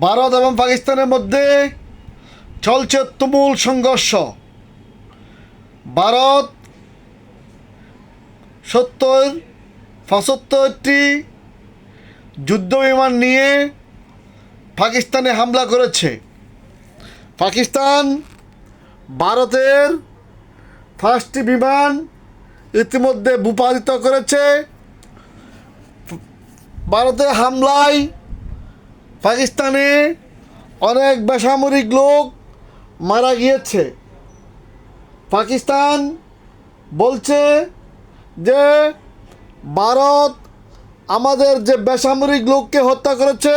ভারত এবং পাকিস্তানের মধ্যে চলছে তুমুল সংঘর্ষ। ভারত সত্তর, পঁচাত্তরটি যুদ্ধ বিমান নিয়ে পাকিস্তানে হামলা করেছে। পাকিস্তান ভারতের ফার্স্টটি বিমান ইতিমধ্যে ভূপাতিত করেছে। ভারতের হামলায় পাকিস্তানে অনেক বেসামরিক লোক মারা গিয়েছে। পাকিস্তান বলছে যে ভারত আমাদের যে বেসামরিক লোককে হত্যা করেছে,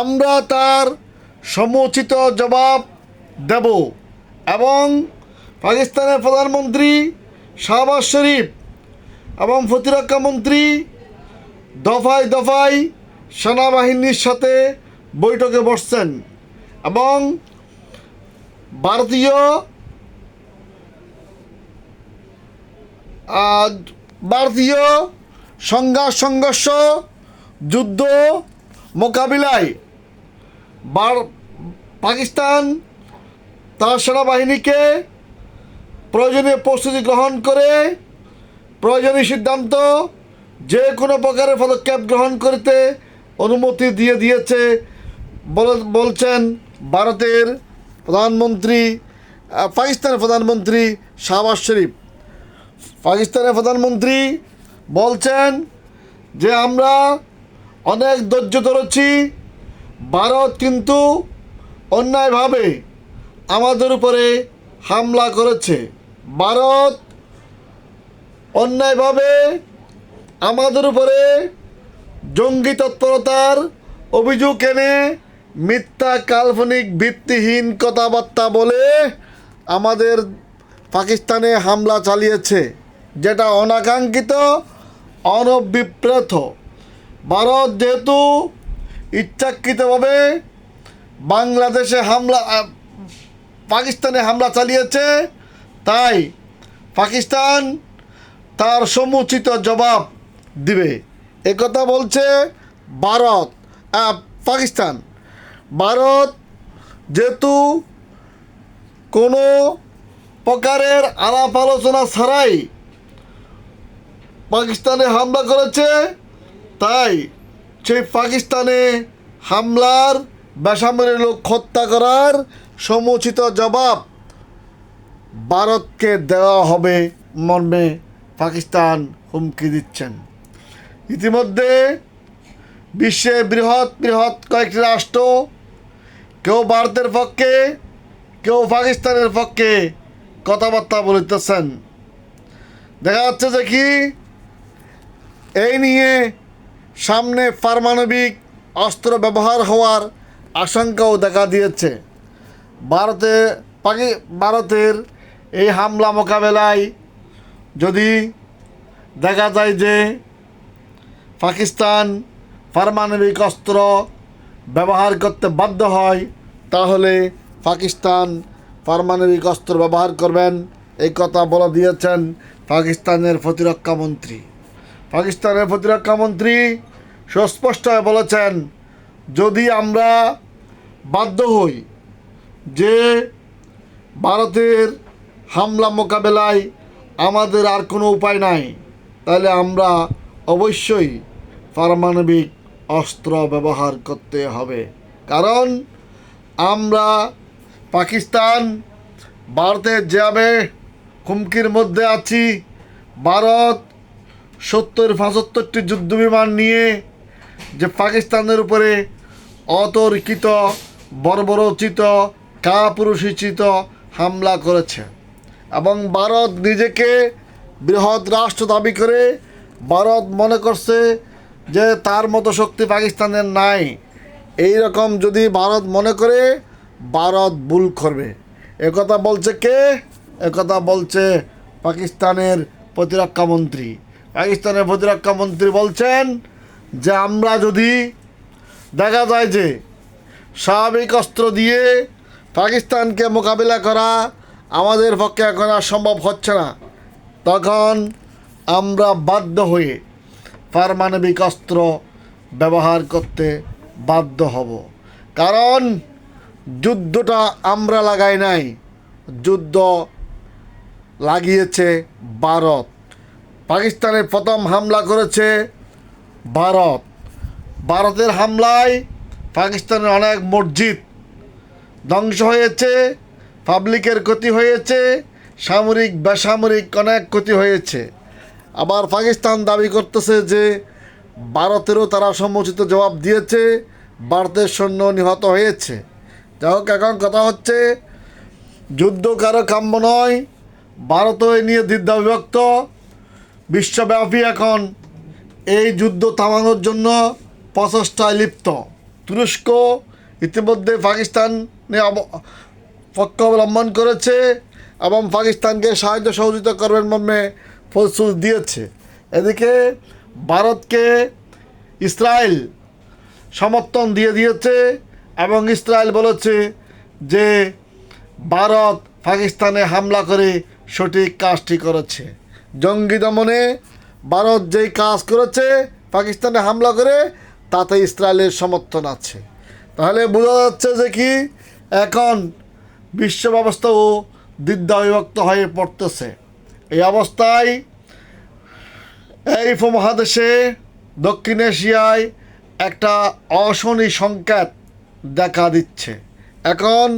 আমরা তার সমুচিত জবাব দেব এবং পাকিস্তানের প্রধানমন্ত্রী শাহবাজ শরীফ এবং প্রতিরক্ষা মন্ত্রী দফায় দফায় সেনাবাহিনীর সাথে বৈঠকে বসছেন এবং ভারতীয় ভারতীয় সংঘাত, সংঘর্ষ, যুদ্ধ মোকাবিলায় পাকিস্তান তার সেনাবাহিনীকে প্রয়োজনীয় প্রস্তুতি গ্রহণ করে, প্রয়োজনীয় সিদ্ধান্ত যে কোনো প্রকারের পদক্ষেপ গ্রহণ করতে অনুমতি দিয়ে দিয়েছে, বলে- বলছেন ভারতের প্রধানমন্ত্রী পাকিস্তানের প্রধানমন্ত্রী শাহবাজ শরীফ। পাকিস্তানের প্রধানমন্ত্রী বলছেন যে আমরা অনেক ধৈর্য ধরেছি, ভারত কিন্তু অন্যায়ভাবে আমাদের উপরে হামলা করেছে। ভারত অন্যায়ভাবে আমাদের উপরে জঙ্গি তৎপরতার অভিযোগ এনে মিথ্যা কাল্পনিক ভিত্তিহীন কথাবার্তা বলে আমাদের পাকিস্তানে হামলা চালিয়েছে, যেটা অনাকাঙ্ক্ষিত, অনভিপ্রেত। ভারত যেহেতু ইচ্ছাকৃতভাবে বাংলাদেশে হামলা পাকিস্তানে হামলা চালিয়েছে, তাই পাকিস্তান তার সমুচিত জবাব দিবে। একথা বলছে ভারত পাকিস্তান। ভারত যেহেতু কোনো প্রকারের আলাপ আলোচনা ছাড়াই পাকিস্তানে হামলা করেছে, তাই সেই পাকিস্তানে হামলার বেসামরিক লোক হত্যা করার সমুচিত জবাব ভারতকে দেওয়া হবে মর্মে পাকিস্তান হুমকি দিচ্ছেন। ইতিমধ্যে বিশ্বের বৃহৎ বৃহৎ কয়েকটি রাষ্ট্র, কেউ ভারতের পক্ষে, কেউ পাকিস্তানের পক্ষে কথাবার্তা বলিতেছেন। দেখা যাচ্ছে যে কি, এই নিয়ে সামনে পারমাণবিক অস্ত্র ব্যবহার হওয়ার আশঙ্কাও দেখা দিয়েছে। ভারতে, পাকি, ভারতের এই হামলা মোকাবেলায় যদি দেখা যায় যে পাকিস্তান পারমাণবিক অস্ত্র ব্যবহার করতে বাধ্য হয়, তাহলে পাকিস্তান পারমাণবিক অস্ত্র ব্যবহার করবেন। এই কথা বলে দিয়েছেন পাকিস্তানের প্রতিরক্ষা মন্ত্রী। পাকিস্তানের প্রতিরক্ষা মন্ত্রী সুস্পষ্টভাবে বলেছেন, যদি আমরা বাধ্য হই যে ভারতের হামলা মোকাবেলায় আমাদের আর কোনো উপায় নাই, তাহলে আমরা অবশ্যই পারমাণবিক অস্ত্র ব্যবহার করতে হবে। কারণ আমরা পাকিস্তান, ভারতের যেভাবে হুমকির মধ্যে আছি। ভারত সত্তর পঁচাত্তরটি যুদ্ধবিমান নিয়ে যে পাকিস্তানের উপরে অতর্কিত, বর্বরচিত, কাপুরুষিচিত হামলা করেছে। এবং ভারত নিজেকে বৃহৎ রাষ্ট্র দাবি করে ভারত মনে করছে যে তার মতো শক্তি পাকিস্তানের নাই। এই রকম যদি ভারত মনে করে, ভারত ভুল করবে। একথা বলছে কে? একথা বলছে পাকিস্তানের প্রতিরক্ষা মন্ত্রী। পাকিস্তানের প্রতিরক্ষা মন্ত্রী বলছেন যে, আমরা যদি দেখা যায় যে স্বাভাবিক অস্ত্র দিয়ে পাকিস্তানকে মোকাবিলা করা আমাদের পক্ষে এখন আর সম্ভব হচ্ছে না, তখন আমরা বাধ্য হয়ে পারমাণবিক অস্ত্র ব্যবহার করতে বাধ্য হব। কারণ যুদ্ধটা আমরা লাগাই নাই, যুদ্ধ লাগিয়েছে ভারত। পাকিস্তানে প্রথম হামলা করেছে ভারত। ভারতের হামলায় পাকিস্তানের অনেক মসজিদ ধ্বংস হয়েছে, পাবলিকের ক্ষতি হয়েছে, সামরিক, বেসামরিক অনেক ক্ষতি হয়েছে। আবার পাকিস্তান দাবি করতেছে যে ভারতেরও তারা সমুচিত জবাব দিয়েছে, ভারতের সৈন্য নিহত হয়েছে। যাই হোক, এখন কথা হচ্ছে, যুদ্ধ কারও কাম্য নয়, ভারতও এ নিয়ে দ্বিধা বিভক্ত বিশ্বব্যাপী এখন এই যুদ্ধ থামানোর জন্য প্রচেষ্টায় লিপ্ত। তুরস্ক ইতিমধ্যে পাকিস্তানে পক্ষ অবলম্বন করেছে এবং পাকিস্তানকে সাহায্য সহযোগিতা করবেন মর্মে প্রস্তুতি দিয়েছে। এদিকে ভারতকে ইসরায়েল সমর্থন দিয়ে দিয়েছে এবং ইসরায়েল বলেছে যে ভারত পাকিস্তানে হামলা করে সঠিক কাজটি করেছে। জঙ্গি দমনে ভারত যেই কাজ করেছে, পাকিস্তানে হামলা করে, তাতে ইসরায়েলের সমর্থন আছে। তাহলে বোঝা যাচ্ছে যে কি এখন বিশ্ব ব্যবস্থাও দ্বিধা বিভক্ত হয়ে পড়তেছে। এই অবস্থায় এই উপমহাদেশে দক্ষিণ এশিয়ায় একটা অশনি সংকেত দেখা দিচ্ছে। এখন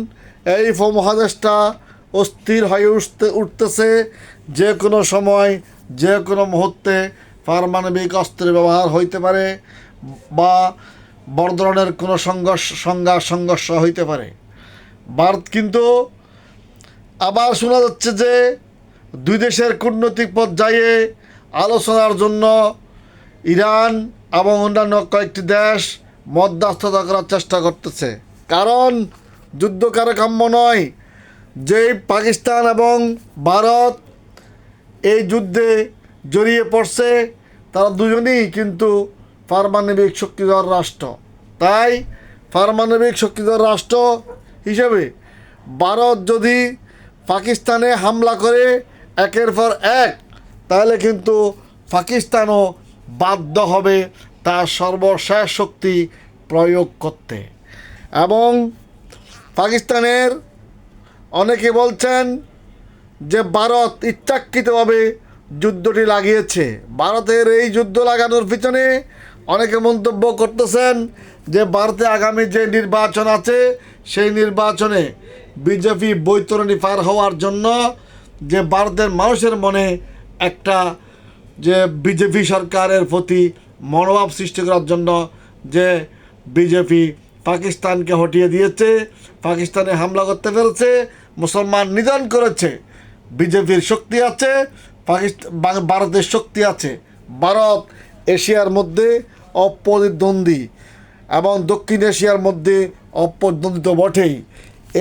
এই উপমহাদেশটা অস্থির হয়ে উঠতে, উঠতেছে যে কোনো সময় যে কোনো মুহূর্তে পারমাণবিক অস্ত্রের ব্যবহার হইতে পারে বা বড় ধরনের কোনো সংঘর্ষ সংজ্ঞা সংঘর্ষ হইতে পারে। ভারত কিন্তু আবার শোনা যাচ্ছে যে দুই দেশের কূটনৈতিক পর্যায়ে আলোচনার জন্য ইরান এবং অন্যান্য কয়েকটি দেশ মধ্যস্থতা করার চেষ্টা করতেছে। কারণ যুদ্ধ কারও কাম্য নয়, যেই পাকিস্তান এবং ভারত এই যুদ্ধে জড়িয়ে পড়ছে, তারা দুজনেই কিন্তু পারমাণবিক শক্তিধর রাষ্ট্র। তাই পারমাণবিক শক্তিধর রাষ্ট্র হিসেবে ভারত যদি পাকিস্তানে হামলা করে একের পর এক। তাহলে কিন্তু পাকিস্তানও বাধ্য হবে তার সর্বশেষ শক্তি প্রয়োগ করতে। এবং পাকিস্তানের অনেকে বলছেন যে ভারত ইচ্ছাকৃতভাবে যুদ্ধটি লাগিয়েছে। ভারতের এই যুদ্ধ লাগানোর পিছনে অনেকে মন্তব্য করতেছেন যে ভারতে আগামী যে নির্বাচন আছে, সেই নির্বাচনে বিজেপি বৈতরণী পার হওয়ার জন্য যে ভারতের মানুষের মনে একটা যে বিজেপি সরকারের প্রতি মনোভাব সৃষ্টি করার জন্য যে বিজেপি পাকিস্তানকে হটিয়ে দিয়েছে, পাকিস্তানে হামলা করতে পেরেছে, মুসলমান নিধন করেছে, বিজেপির শক্তি আছে পাকিস্তান ভারতের শক্তি আছে। ভারত এশিয়ার মধ্যে অপ্রতিদ্বন্দ্বী এবং দক্ষিণ এশিয়ার মধ্যে অপ্রতিদ্বন্দ্বী তো বটেই।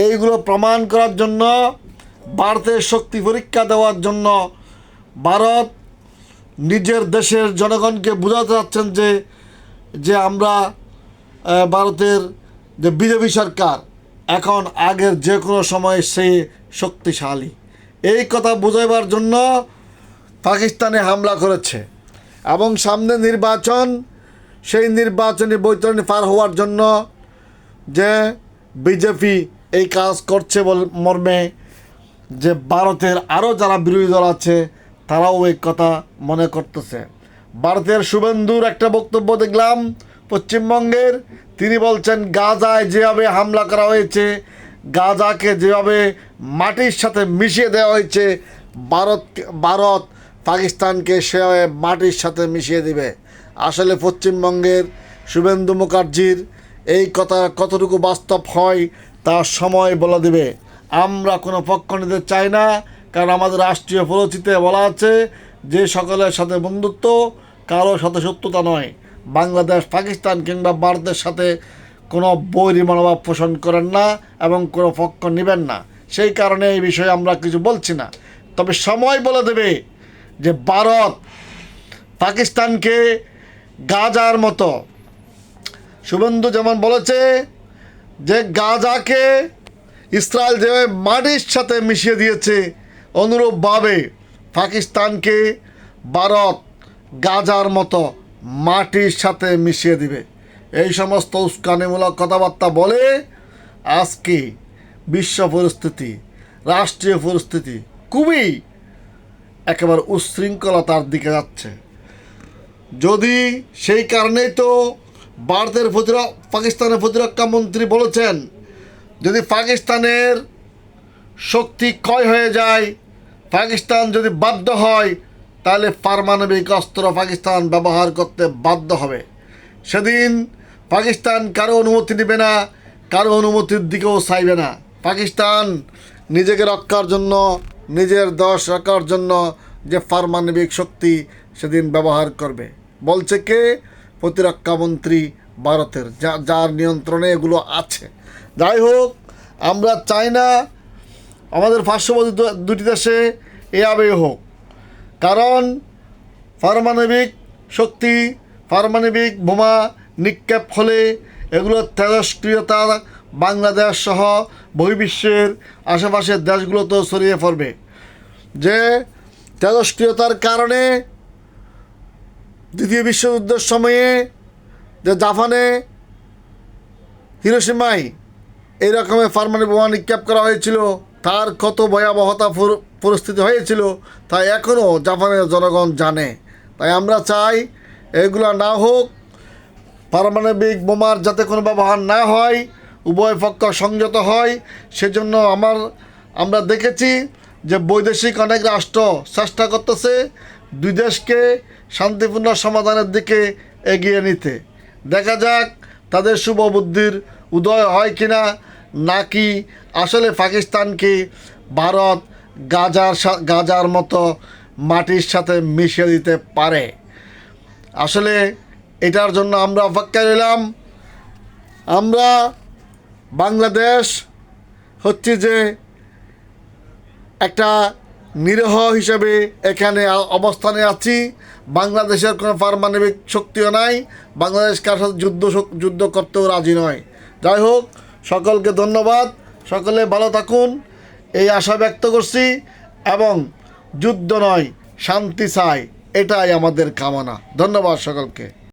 এইগুলো প্রমাণ করার জন্য ভারতের শক্তি পরীক্ষা দেওয়ার জন্য ভারত নিজের দেশের জনগণকে বোঝাতে চাচ্ছেন যে যে আমরা ভারতের যে বিজেপি সরকার, এখন আগের যে কোনো সময় সে শক্তিশালী। এই কথা বোঝাইবার জন্য পাকিস্তানে হামলা করেছে এবং সামনে নির্বাচন, সেই নির্বাচনী বৈতরণী পার হওয়ার জন্য যে বিজেপি এই কাজ করছে বল মর্মে যে ভারতের আরও যারা বিরোধী দল আছে, তারাও এই কথা মনে করতেছে। ভারতের শুভেন্দুর একটা বক্তব্য দেখলাম, পশ্চিমবঙ্গের। তিনি বলছেন, গাজায় যেভাবে হামলা করা হয়েছে, গাজাকে যেভাবে মাটির সাথে মিশিয়ে দেওয়া হয়েছে, ভারত ভারত পাকিস্তানকে সেভাবে মাটির সাথে মিশিয়ে দিবে। আসলে পশ্চিমবঙ্গের শুভেন্দু মুখার্জির এই কথা কতটুকু বাস্তব হয়, তা সময় বলে দিবে। আমরা কোনো পক্ষ নিতে চাই না, কারণ আমাদের রাষ্ট্রীয় পরিচিতে বলা আছে, যে সকলের সাথে বন্ধুত্ব কারও সাথে শত্রুতা নয়। বাংলাদেশ, পাকিস্তান কিংবা ভারতের সাথে কোনো বৈরী মনোভাব পোষণ করেন না এবং কোনো পক্ষ নেবেন না। সেই কারণে এই বিষয়ে আমরা কিছু বলছি না। তবে সময় বলে দেবে যে ভারত পাকিস্তানকে গাজার মতো। শুভেন্দু যেমন বলেছে যে গাজাকে ইসরায়েল যেভাবে মাটির সাথে মিশিয়ে দিয়েছে অনুরূপভাবে পাকিস্তানকে ভারত গাজার মতো মাটির সাথে মিশিয়ে দিবে। এই সমস্ত উস্কানিমূলক কথাবার্তা বলে আজকে বিশ্ব পরিস্থিতি, রাষ্ট্রীয় পরিস্থিতি খুবই একেবারে উচ্ছৃঙ্খলতার দিকে যাচ্ছে। যদি সেই কারণেই তো ভারতের প্রতিরক্ষা, পাকিস্তানের প্রতিরক্ষা মন্ত্রী বলেছেন যদি পাকিস্তানের শক্তি ক্ষয় হয়ে যায়, পাকিস্তান যদি বাধ্য হয়, তাহলে পারমাণবিক অস্ত্র পাকিস্তান ব্যবহার করতে বাধ্য হবে। সেদিন পাকিস্তান কারও অনুমতি নেবে না, কারও অনুমতির দিকেও চাইবে না। পাকিস্তান নিজেকে রক্ষার জন্য, নিজের দশ রক্ষার জন্য যে পারমাণবিক শক্তি সেদিন ব্যবহার করবে। বলছে কে? প্রতিরক্ষা মন্ত্রী ভারতের, যা, যার নিয়ন্ত্রণে এগুলো আছে। যাই হোক, আমরা চাই না আমাদের পার্শ্ববর্তী দুটি দেশে এভাবে হোক। কারণ পারমাণবিক শক্তি, পারমাণবিক বোমা নিক্ষেপ হলে এগুলোর তেজস্ক্রিয়তা বাংলাদেশ সহ বহির্বিশ্বের আশেপাশের দেশগুলোতেও ছড়িয়ে পড়বে। যে তেজস্ক্রিয়তার কারণে দ্বিতীয় বিশ্বযুদ্ধের সময়ে যে জাপানে হিরোসীমায় এই রকমের পারমাণবিক বোমা নিক্ষেপ করা হয়েছিল। তার কত ভয়াবহতা পরিস্থিতি হয়েছিল, তা এখনও জাপানের জনগণ জানে। তাই আমরা চাই এগুলো না হোক, পারমাণবিক বোমার যাতে কোনো ব্যবহার না হয়, উভয় পক্ষ সংযত হয়। সেজন্য আমার আমরা দেখেছি যে বৈদেশিক অনেক রাষ্ট্র চেষ্টা করতেছে দুই দেশকে শান্তিপূর্ণ সমাধানের দিকে এগিয়ে নিতে। দেখা যাক তাদের শুভ বুদ্ধির উদয় হয় কিনা। নাকি আসলে পাকিস্তানকে ভারত গাজার গাজার মতো মাটির সাথে মিশিয়ে দিতে পারে? আসলে এটার জন্য আমরা অপেক্ষা রইলাম। আমরা বাংলাদেশ হচ্ছে যে একটা নিরহ হিসেবে এখানে অবস্থানে আছি। বাংলাদেশের কোনো পারমাণবিক শক্তিও নাই। বাংলাদেশ কার সাথে যুদ্ধ যুদ্ধ করতেও রাজি নয়। যাই হোক সকলকে ধন্যবাদ। সকলে ভালো থাকুন। এই আশা ব্যক্ত করছি এবং যুদ্ধ নয়, শান্তি চাই। এটাই আমাদের কামনা। ধন্যবাদ সকলকে।